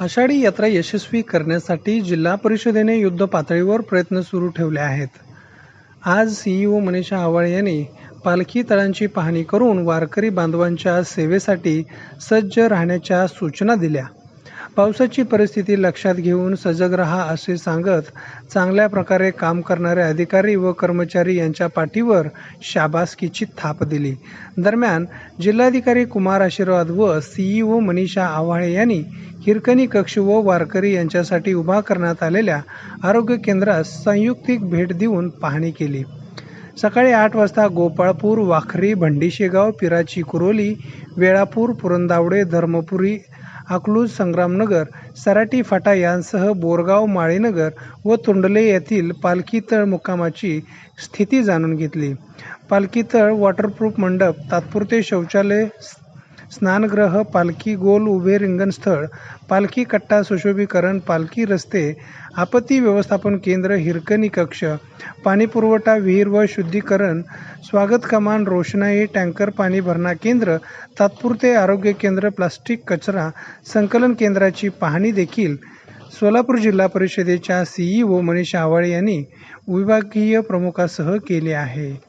आषाढी यात्रा यशस्वी करण्यासाठी जिल्हा परिषदेने युद्ध पातळीवर प्रयत्न सुरू ठेवले आहेत. आज सीईओ मनीषा आवाळे यांनी पालखी तळांची पाहणी करून वारकरी बांधवांच्या सेवेसाठी सज्ज राहण्याच्या सूचना दिल्या. पावसाची परिस्थिती लक्षात घेऊन सजग रहा असे सांगत चांगल्या प्रकारे काम करणारे अधिकारी व कर्मचारी यांच्या पाठीवर शाबासकीची थाप दिली. दरम्यान जिल्हाधिकारी कुमार आशीर्वाद व सीईओ मनीषा आव्हाळे यांनी हिरकणी कक्ष व वारकरी यांच्यासाठी उभा करण्यात आलेल्या आरोग्य केंद्रास संयुक्तिक भेट देऊन पाहणी केली. सकाळी आठ वाजता गोपाळपूर वाखरी भंडीशेगाव पिराची कुरोली वेळापूर पुरंदावडे धर्मपुरी अकलूज संग्रामनगर सराटी फाटा यांसह बोरगाव माळीनगर व तोंडले येथील पालखी तळ मुक्कामाची स्थिती जाणून घेतली. पालखी तळ वॉटरप्रूफ मंडप तात्पुरते शौचालय स्नानगृह पालखी गोल उभे रिंगणस्थळ पालखी कट्टा सुशोभीकरण पालखी रस्ते आपत्ती व्यवस्थापन केंद्र हिरकणी कक्ष पाणीपुरवठा विहीर व शुद्धीकरण स्वागत कमान रोषणाई टँकर पाणी भरणा केंद्र तात्पुरते आरोग्य केंद्र प्लास्टिक कचरा संकलन केंद्राची पाहणी देखील सोलापूर जिल्हा परिषदेच्या सीईओ मनीषा आवाळे यांनी विभागीय प्रमुखासह केली आहे.